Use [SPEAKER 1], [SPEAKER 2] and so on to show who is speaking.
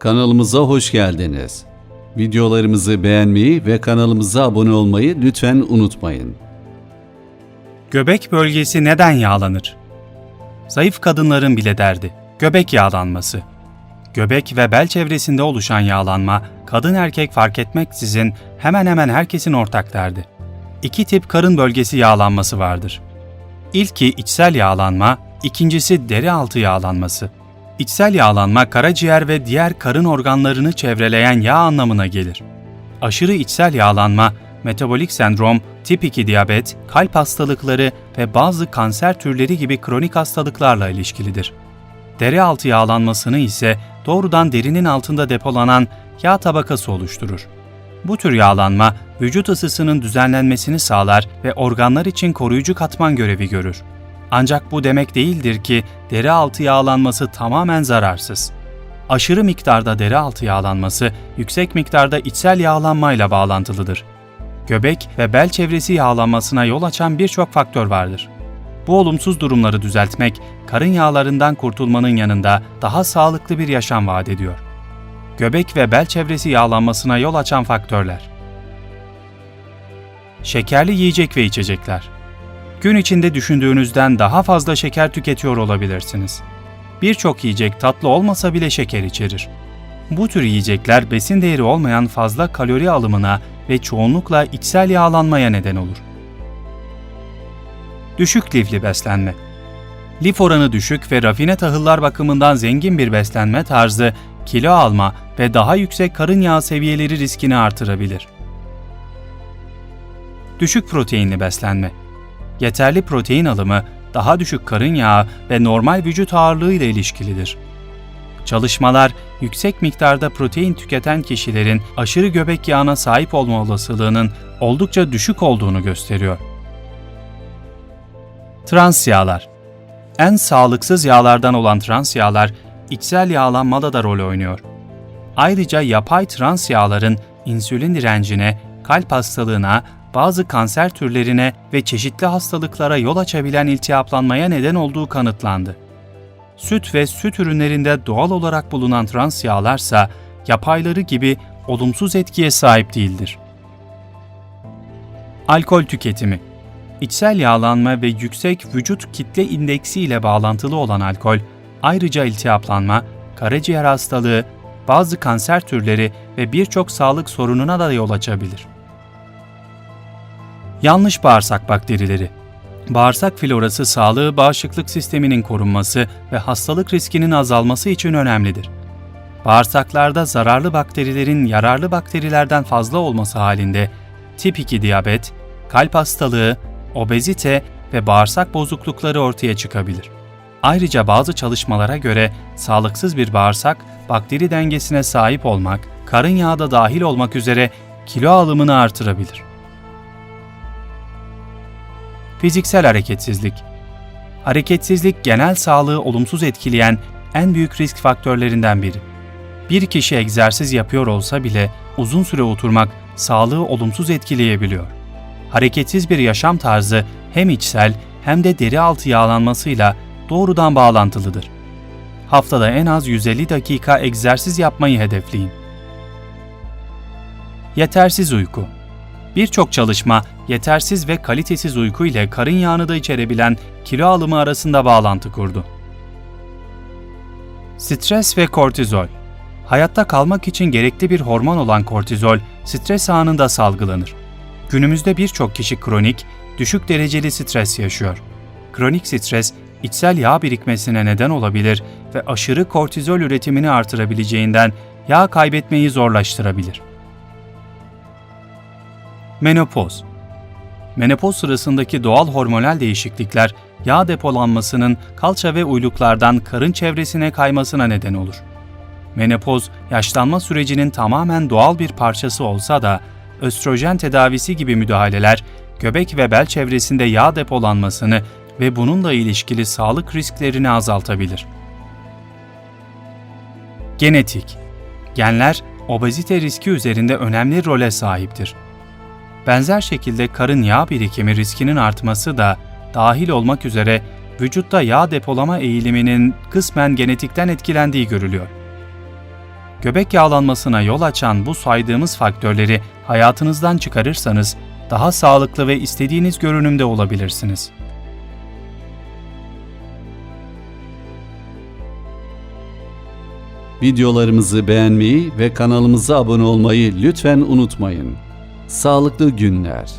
[SPEAKER 1] Kanalımıza hoş geldiniz. Videolarımızı beğenmeyi ve kanalımıza abone olmayı lütfen unutmayın.
[SPEAKER 2] Göbek bölgesi neden yağlanır? Zayıf kadınların bile derdi. Göbek yağlanması. Göbek ve bel çevresinde oluşan yağlanma, kadın erkek fark etmeksizin hemen hemen herkesin ortak derdi. İki tip karın bölgesi yağlanması vardır. İlki içsel yağlanma, ikincisi deri altı yağlanması. İçsel yağlanma karaciğer ve diğer karın organlarını çevreleyen yağ anlamına gelir. Aşırı içsel yağlanma, metabolik sendrom, tip 2 diyabet, kalp hastalıkları ve bazı kanser türleri gibi kronik hastalıklarla ilişkilidir. Deri altı yağlanmasını ise doğrudan derinin altında depolanan yağ tabakası oluşturur. Bu tür yağlanma vücut ısısının düzenlenmesini sağlar ve organlar için koruyucu katman görevi görür. Ancak bu demek değildir ki deri altı yağlanması tamamen zararsız. Aşırı miktarda deri altı yağlanması yüksek miktarda içsel yağlanmayla bağlantılıdır. Göbek ve bel çevresi yağlanmasına yol açan birçok faktör vardır. Bu olumsuz durumları düzeltmek, karın yağlarından kurtulmanın yanında daha sağlıklı bir yaşam vaat ediyor. Göbek ve bel çevresi yağlanmasına yol açan faktörler. Şekerli yiyecek ve içecekler. Gün içinde düşündüğünüzden daha fazla şeker tüketiyor olabilirsiniz. Birçok yiyecek tatlı olmasa bile şeker içerir. Bu tür yiyecekler besin değeri olmayan fazla kalori alımına ve çoğunlukla içsel yağlanmaya neden olur. Düşük lifli beslenme Lif oranı düşük ve rafine tahıllar bakımından zengin bir beslenme tarzı, kilo alma ve daha yüksek karın yağı seviyeleri riskini artırabilir. Düşük proteinli beslenme Yeterli protein alımı, daha düşük karın yağı ve normal vücut ağırlığı ile ilişkilidir. Çalışmalar, yüksek miktarda protein tüketen kişilerin aşırı göbek yağına sahip olma olasılığının oldukça düşük olduğunu gösteriyor. Trans yağlar En sağlıksız yağlardan olan trans yağlar, içsel yağlanmada da rol oynuyor. Ayrıca yapay trans yağların insülin direncine, kalp hastalığına, bazı kanser türlerine ve çeşitli hastalıklara yol açabilen iltihaplanmaya neden olduğu kanıtlandı. Süt ve süt ürünlerinde doğal olarak bulunan trans yağlarsa yapayları gibi olumsuz etkiye sahip değildir. Alkol tüketimi İçsel yağlanma ve yüksek vücut kitle indeksi ile bağlantılı olan alkol, ayrıca iltihaplanma, karaciğer hastalığı, bazı kanser türleri ve birçok sağlık sorununa da yol açabilir. Yanlış bağırsak bakterileri Bağırsak florası sağlığı bağışıklık sisteminin korunması ve hastalık riskinin azalması için önemlidir. Bağırsaklarda zararlı bakterilerin yararlı bakterilerden fazla olması halinde tip 2 diyabet, kalp hastalığı, obezite ve bağırsak bozuklukları ortaya çıkabilir. Ayrıca bazı çalışmalara göre sağlıksız bir bağırsak bakteri dengesine sahip olmak, karın yağı da dahil olmak üzere kilo alımını artırabilir. Fiziksel hareketsizlik Hareketsizlik genel sağlığı olumsuz etkileyen en büyük risk faktörlerinden biri. Bir kişi egzersiz yapıyor olsa bile uzun süre oturmak sağlığı olumsuz etkileyebiliyor. Hareketsiz bir yaşam tarzı hem içsel hem de deri altı yağlanmasıyla doğrudan bağlantılıdır. Haftada en az 150 dakika egzersiz yapmayı hedefleyin. Yetersiz uyku Birçok çalışma yetersiz ve kalitesiz uyku ile karın yağını da içerebilen kilo alımı arasında bağlantı kurdu. Stres ve kortizol Hayatta kalmak için gerekli bir hormon olan kortizol, stres anında salgılanır. Günümüzde birçok kişi kronik, düşük dereceli stres yaşıyor. Kronik stres, içsel yağ birikmesine neden olabilir ve aşırı kortizol üretimini artırabileceğinden yağ kaybetmeyi zorlaştırabilir. Menopoz Menopoz sırasındaki doğal hormonal değişiklikler yağ depolanmasının kalça ve uyluklardan karın çevresine kaymasına neden olur. Menopoz, yaşlanma sürecinin tamamen doğal bir parçası olsa da östrojen tedavisi gibi müdahaleler göbek ve bel çevresinde yağ depolanmasını ve bununla ilişkili sağlık risklerini azaltabilir. Genetik Genler, obezite riski üzerinde önemli role sahiptir. Benzer şekilde karın yağ birikimi riskinin artması da dahil olmak üzere vücutta yağ depolama eğiliminin kısmen genetikten etkilendiği görülüyor. Göbek yağlanmasına yol açan bu saydığımız faktörleri hayatınızdan çıkarırsanız daha sağlıklı ve istediğiniz görünümde olabilirsiniz.
[SPEAKER 1] Videolarımızı beğenmeyi ve kanalımıza abone olmayı lütfen unutmayın. Sağlıklı günler.